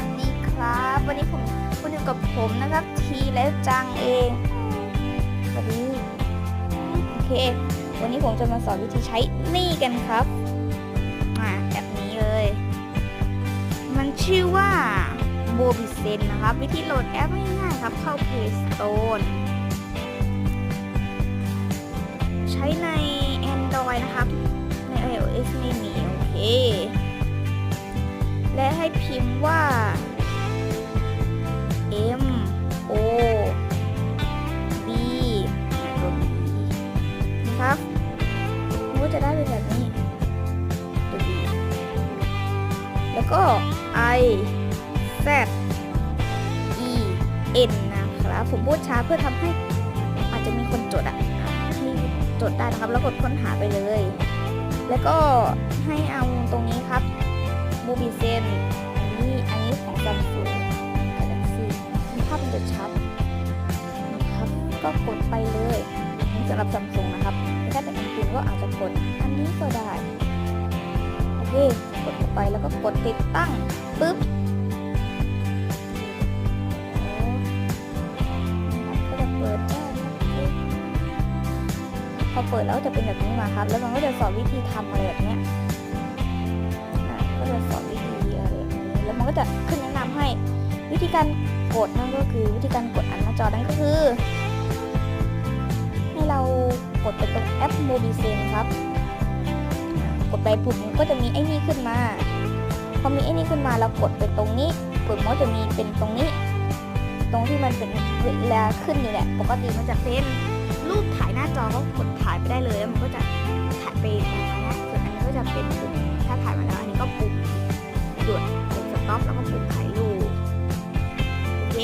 วัสดีครับ วันนี้ผมคุณอยู่กับผมนะครับ ทีและจังเองสวัสดีโอเค วันนี้ผมจะมาสอนวิธีใช้นี่กันครับอ่าแบบนี้เลย มันชื่อว่าโบบิเซนนะครับ วิธีโหลดแอปง่ายๆครับ เข้า Play Store ใช้ใน Android นะครับ ว่า M O B ตัว B นะครับมันก็จะได้เป็นแบบนี้ตัว B แล้วก็ I Z E N นะครับผมพูดช้าเพื่อทำให้อาจจะมีคนจดอะให้จดได้นะครับ แล้วกดค้นหาไปเลย แล้วก็ให้เอาตรงนี้ครับบูบีเซน ก็กดไปเลยนี่สำหรับซัมซุงนะครับถ้าเป็นอันอื่นก็อาจจะกดอันนี้ก็ได้โอเคกดไปแล้วก็กดติดตั้งปุ๊บอ๋อนะครับก็จะเปิดได้นะครับพอเปิดแล้วจะเป็นแบบนี้มาครับ แล้วมันก็จะสอนวิธีทำอะไรแบบนี้ก็จะสอนวิธีอะไรแบบนี้แล้วมันก็จะขึ้นแนะนำให้วิธีการกดนั่นก็คือวิธีการกดอันหน้าจอนั่นก็คือ โมบิเซนครับ กดไปปุ่มมันก็จะมีไอ้นี่ขึ้นมา พอมีไอ้นี่ขึ้นมาเรากดไปตรงนี้ปุ่มก็จะมีเป็นตรงนี้ ตรงที่มันเป็นเวลาขึ้นอยู่แหละ ปกติมันจะเป็นรูปถ่ายหน้าจอก็กดถ่ายไปได้เลยแล้วมันก็จะถ่ายไปถ่างนี้นะส่วนอันนี้ก็จะเป็นปุ่มถ้าถ่ายมาแล้วอันนี้ก็ปุ่มหยุดปุ่มสต็อปแล้วก็ปุ่มถ่ายรูปโอเค